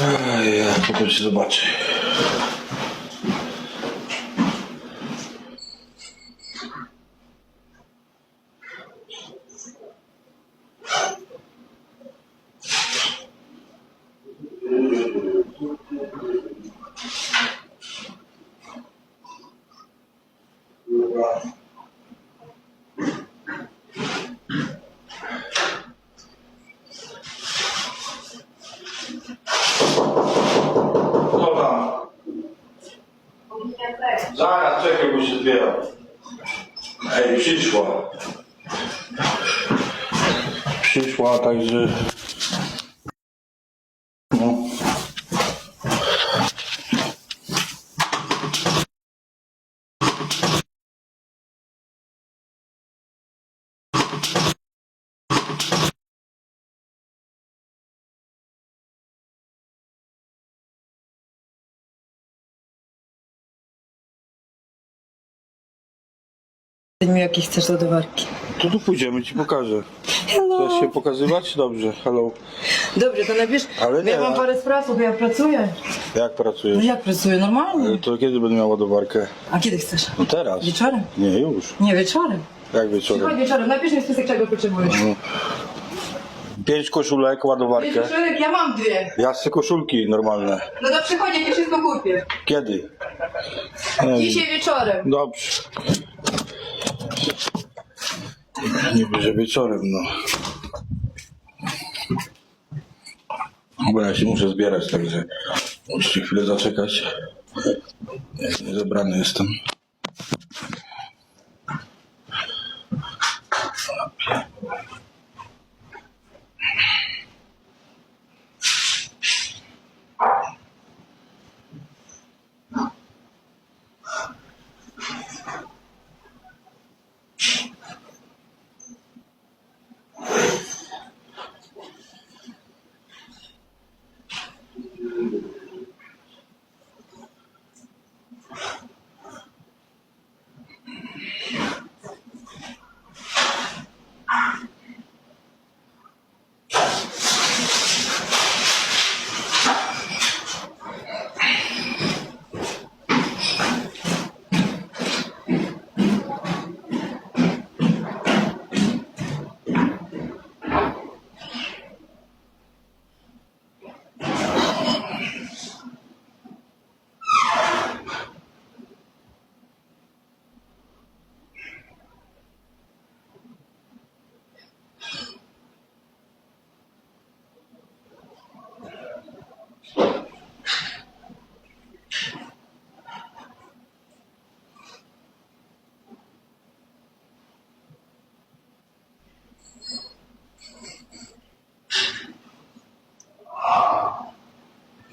Ej, potem się zobaczy. Co tam? Zaraz, czekaj, bo się zbieram. Ej, przyszła. Przyszła, także... No. mi jakie chcesz ładowarki. To tu pójdziemy, ci pokażę. Hello. Chcesz się pokazywać? Dobrze, hello. Dobrze, to najpierw Ale nie, ja mam a- parę spraw, bo ja pracuję. Jak No pracujesz? jak pracuję? Normalnie. To kiedy będę miał ładowarkę? A kiedy chcesz? No teraz. Wieczorem? Nie, już. Nie, wieczorem. Jak Chodź wieczorem? wieczorem, napisz mi spisek czego potrzebujesz. Pięć koszulek, ładowarkę. Wieczorek, ja mam dwie. Ja chcę koszulki normalne. No to przychodzi, ja ci wszystko kupię. Kiedy? Nie wiem. Dzisiaj wieczorem. Dobrze. Niby, że wieczorem, no. Dobra, ja się muszę zbierać, także musicie chwilę zaczekać. Ja Niezebrany jestem.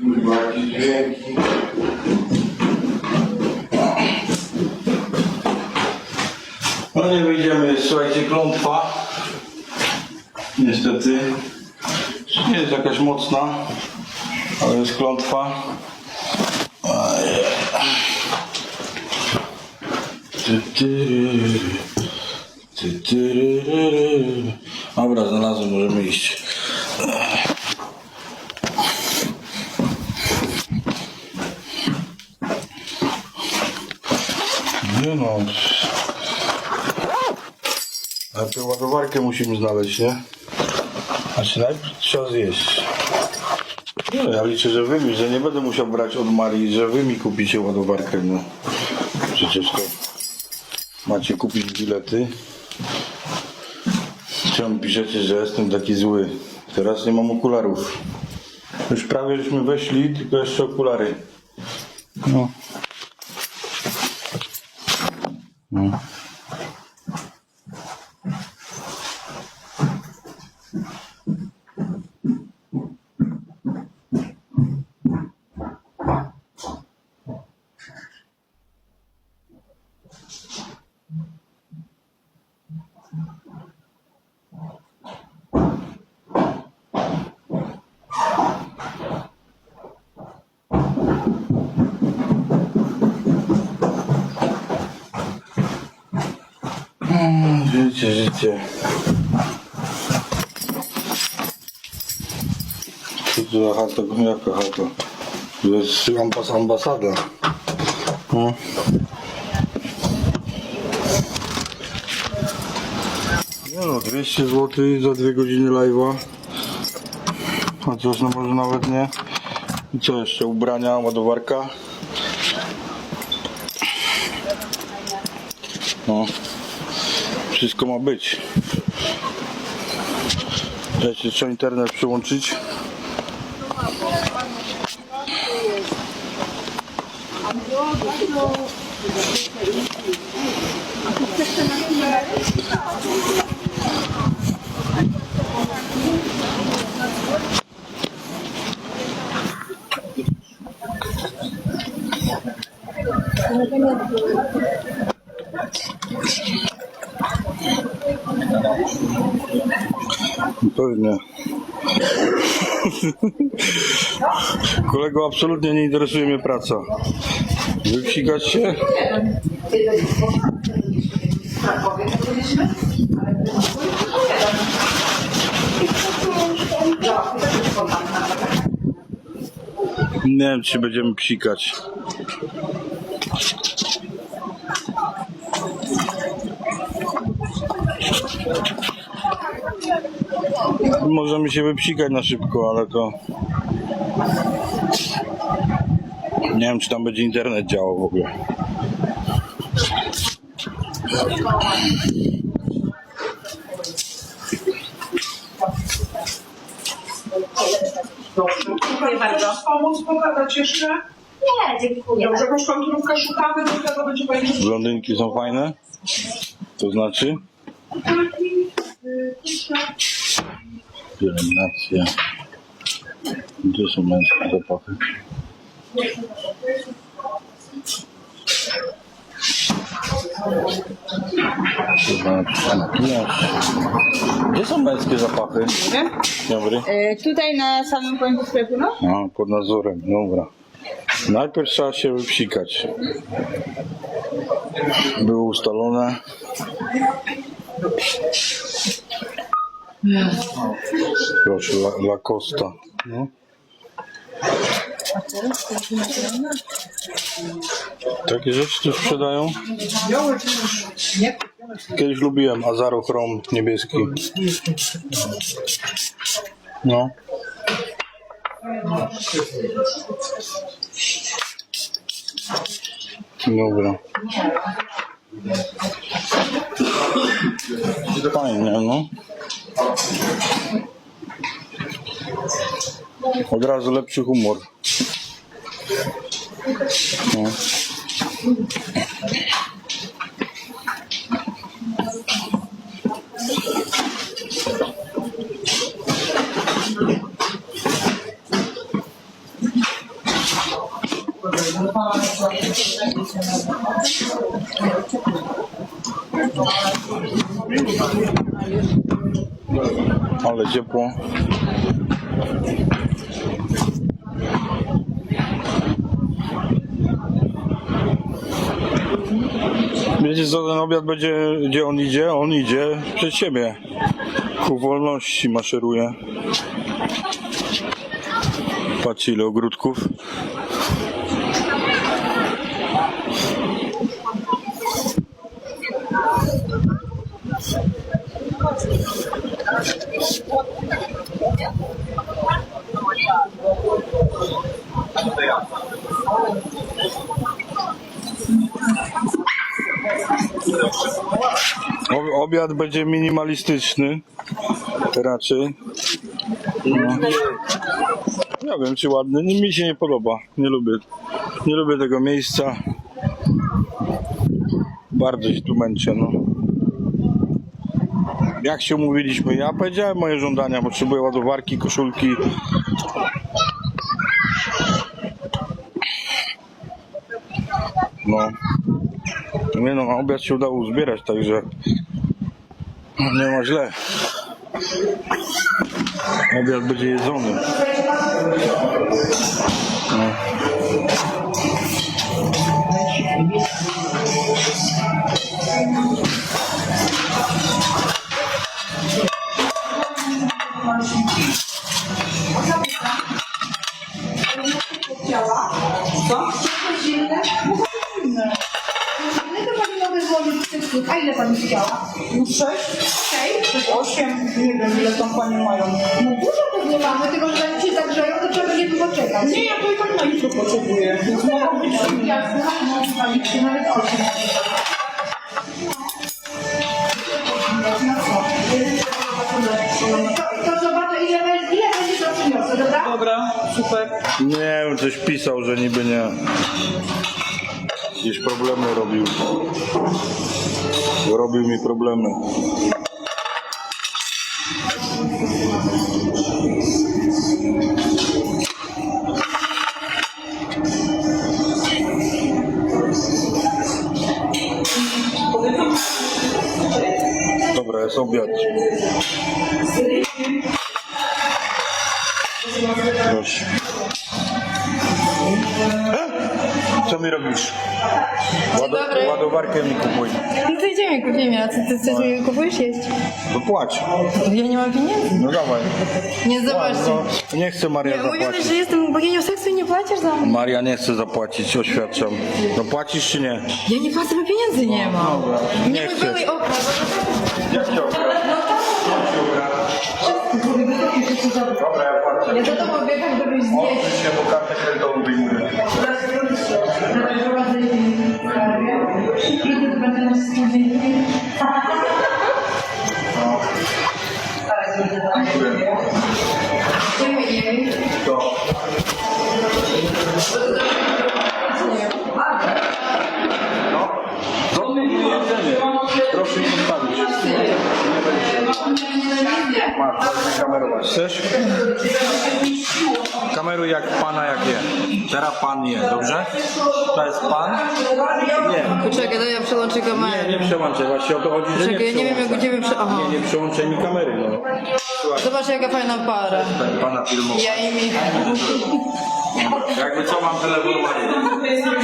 Kurwa, jakieś dźwięki. No nie wyjdziemy, słuchajcie, klątwa. Niestety. Nie jest jakaś mocna, ale jest klątwa. Dobra, znalazłem, możemy iść. Nie no. Najpierw ładowarkę musimy znaleźć, nie? Znaczy najpierw trzeba zjeść. Nie, ja liczę, że wy mi, że nie będę musiał brać od Marii, że wy mi kupicie ładowarkę, no. Przecież to macie kupić bilety. Czemu piszecie, że jestem taki zły? Teraz nie mam okularów. Już prawie żeśmy weszli, tylko jeszcze okulary. No. No. Życie, życie. za chata? Jaka chata? To jest ambas, ambasada. No. No, 200 zł za dwie godziny live'a. Coś no może nawet nie. I co jeszcze? Ubrania, ładowarka. No. Wszystko ma być. Jeszcze trzeba internet przyłączyć. Pewnie. Kolego, absolutnie nie interesuje mnie praca. Wypsikać się? Nie wiem, czy będziemy psikać. Możemy się wypsikać na szybko, ale to... Nie wiem, czy tam będzie internet działał w ogóle. Dziękuję bardzo. pomóc pokazać jeszcze? Nie, dziękuję. Dobrze, jakąś konturówkę szukamy, do tego będzie pani Blondynki są fajne? To znaczy? Pielęgnacja. Gdzie są męskie zapachy? Chyba makijaż. Gdzie są męskie zapachy? Dobry. E, Tutaj na samym końcu sklepu, no? A, pod nadzorem, dobra. Najpierw trzeba się wypsikać. Było ustalone. Proszę, La, Lacosta. No. Takie rzeczy tu sprzedają? Kiedyś lubiłem Azarochrom niebieski. No. Dobra. Fajnie, no. Od razu lepszy humor. No. Ale ciepło. Wiecie co, ten obiad będzie, gdzie on idzie? On idzie przed siebie. Ku wolności maszeruje. Patrzcie ile ogródków. Będzie minimalistyczny. Raczej. No. Nie wiem czy ładny. Mi się nie podoba. Nie lubię. Nie lubię tego miejsca. Bardzo się tu męczę, no. Jak się umówiliśmy? Ja powiedziałem moje żądania. Potrzebuję ładowarki, koszulki. No. Nie no, obiad się udało uzbierać, także nie ma źle. Obiad będzie jedzony. No. Sześć? Osiem? Nie wiem, ile tam panie mają. No dużo pewnie mamy, tylko że zanim się zagrzeją, to trzeba będzie długo czekać. Nie, ja to i tak na jutro potrzebuję. Więc mogą być Jasne, no, na liczy nawet 8. To, to zobacz, ile, ile będzie to przyniosło, dobra? Dobra, super. Nie wiem, coś pisał, że niby nie. Jakieś problemy robił. Robił mi problemy. Dobra, jest obiad. Proszę. Co mi robisz? Łado, dobry. ładowarkę mi kupuj. No to idziemy, kupimy, a co ty chcesz mi kupujesz jeść? No płać. Ja nie mam pieniędzy. No dawaj. Nie zobaczcie. No, nie chce Maria Ja mówię, zapłacić. że jestem boginią seksu i nie płacisz za mnie. Maria nie chce zapłacić, oświadczam. No płacisz czy nie? Ja nie płacę, bo pieniędzy nie mam. Nie Nie mój chcesz. były okra. Jak cię Dobra, ja płacę. Ja do domu biegam, żebyś zjeść. się, bo kartę kredytową wyjmuję. To. No. Dobre jedzenie. Proszę mi postawić. Masz, kamerować. Chcesz? Kameruj jak pana jak je. Teraz pan je, dobrze? To jest pan? Nie. Poczekaj, daj ja przełączę Nie, kamerę. nie przełączaj, właśnie o to chodzi, że Czekaj, ja nie wiem jak przełączaj. będziemy prze... Aha. Nie, nie przełączaj mi kamery, no. Słuchaj, Zobacz jaka fajna para. ten pana filmowa. Ja i mi. Jakby co, mam telefon Marii.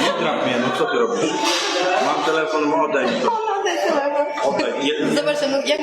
Nie traf mnie, no co ty robisz? Mam telefon, oddaj mi to. Oddaj. Je- Zobacz, no jak